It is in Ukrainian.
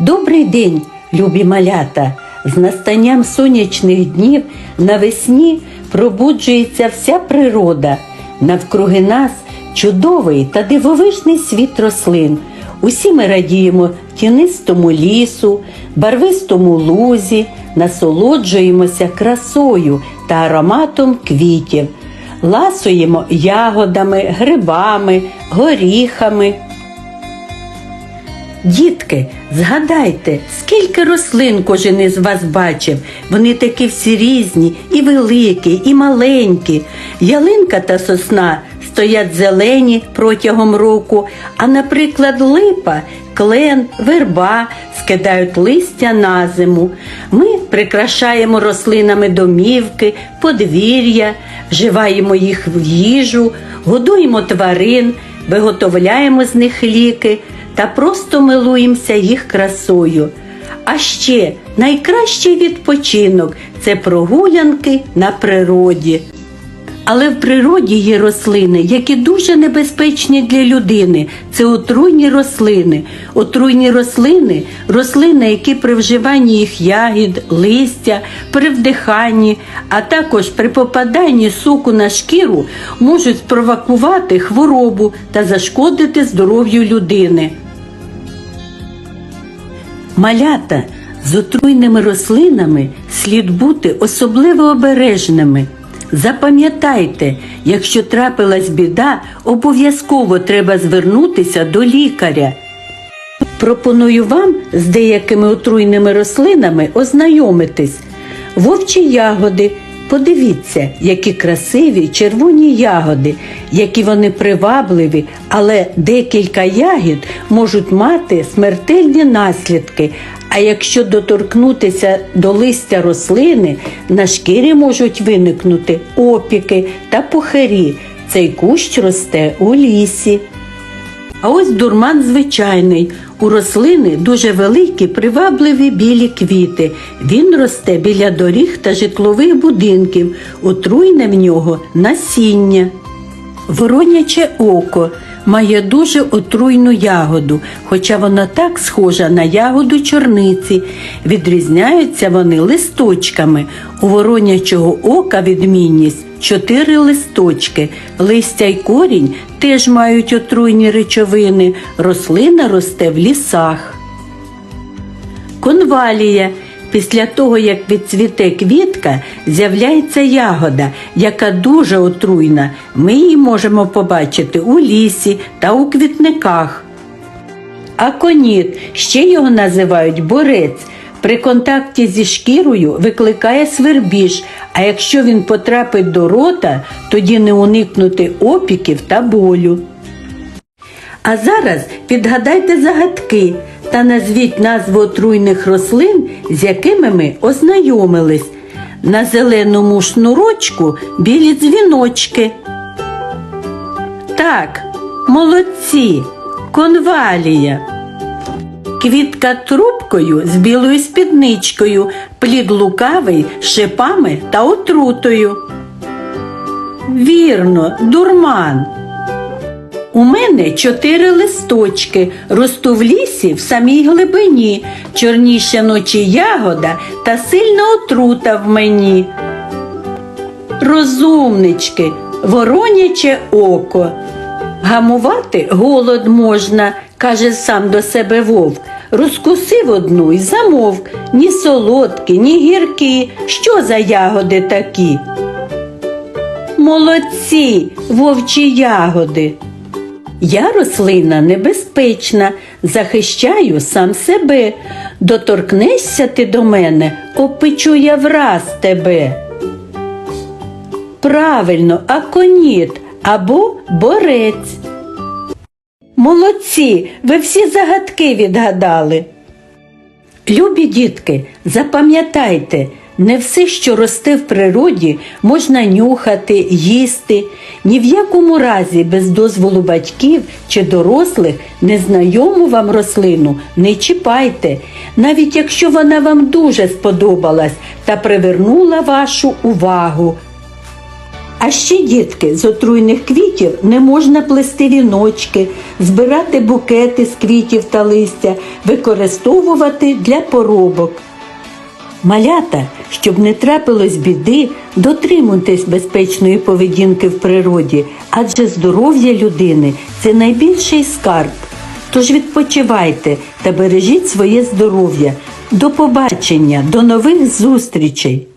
Добрий день, любі малята! З настанням сонячних днів навесні пробуджується вся природа. Навкруги нас чудовий та дивовижний світ рослин. Усі ми радіємо тінистому лісу, барвистому лузі, насолоджуємося красою та ароматом квітів, ласуємо ягодами, грибами, горіхами. Дітки, згадайте, скільки рослин кожен із вас бачив. Вони такі всі різні, і великі, і маленькі. Ялинка та сосна стоять зелені протягом року, а, наприклад, липа, клен, верба скидають листя на зиму. Ми прикрашаємо рослинами домівки, подвір'я, вживаємо їх в їжу, годуємо тварин, виготовляємо з них ліки та просто милуємося їх красою. А ще найкращий відпочинок це прогулянки на природі. Але в природі є рослини, які дуже небезпечні для людини. Це отруйні рослини. Отруйні рослини рослини, які при вживанні їх ягід, листя, при вдиханні, а також при попаданні соку на шкіру можуть спровокувати хворобу та зашкодити здоров'ю людини. Малята з отруйними рослинами слід бути особливо обережними. Запам'ятайте, якщо трапилась біда, обов'язково треба звернутися до лікаря. Пропоную вам з деякими отруйними рослинами ознайомитись. Вовчі ягоди. Подивіться, які красиві червоні ягоди, які вони привабливі, але декілька ягід можуть мати смертельні наслідки. А якщо доторкнутися до листя рослини, на шкірі можуть виникнути опіки та пухарі. Цей кущ росте у лісі. А ось дурман звичайний. У рослини дуже великі привабливі білі квіти. Він росте біля доріг та житлових будинків. Отруйне в нього насіння. Вороняче око має дуже отруйну ягоду, хоча вона так схожа на ягоду чорниці. Відрізняються вони листочками. У воронячого ока відмінність чотири листочки. Листя й корінь теж мають отруйні речовини. Рослина росте в лісах. Конвалія. Після того, як відцвіте квітка, з'являється ягода, яка дуже отруйна. Ми її можемо побачити у лісі та у квітниках. Аконіт, ще його називають борець. При контакті зі шкірою викликає свербіж, а якщо він потрапить до рота, тоді не уникнути опіків та болю. А зараз підгадайте загадки та назвіть назву отруйних рослин, з якими ми ознайомились. На зеленому шнурочку білі дзвіночки. Так, молодці, конвалія. Квітка трубкою з білою спідничкою, плід лукавий шипами та отрутою. Вірно, дурман. У мене чотири листочки, росту в лісі в самій глибині, чорніша ночі ягода та сильна отрута в мені. Розумнички, вороняче око. Гамувати голод можна, каже сам до себе вовк. Розкусив одну й замовк, ні солодкі, ні гіркі. Що за ягоди такі? Молодці, вовчі ягоди. Я рослина небезпечна, захищаю сам себе. Доторкнешся ти до мене, опечу я враз тебе. Правильно, аконіт або борець. Молодці, ви всі загадки відгадали. Любі дітки, запам'ятайте, не все, що росте в природі, можна нюхати, їсти. Ні в якому разі без дозволу батьків чи дорослих незнайому вам рослину не чіпайте, навіть якщо вона вам дуже сподобалась та привернула вашу увагу. А ще, дітки, з отруйних квітів не можна плести віночки, збирати букети з квітів та листя, використовувати для поробок. Малята, щоб не трапилось біди, дотримуйтесь безпечної поведінки в природі, адже здоров'я людини це найбільший скарб. Тож відпочивайте та бережіть своє здоров'я. До побачення, до нових зустрічей!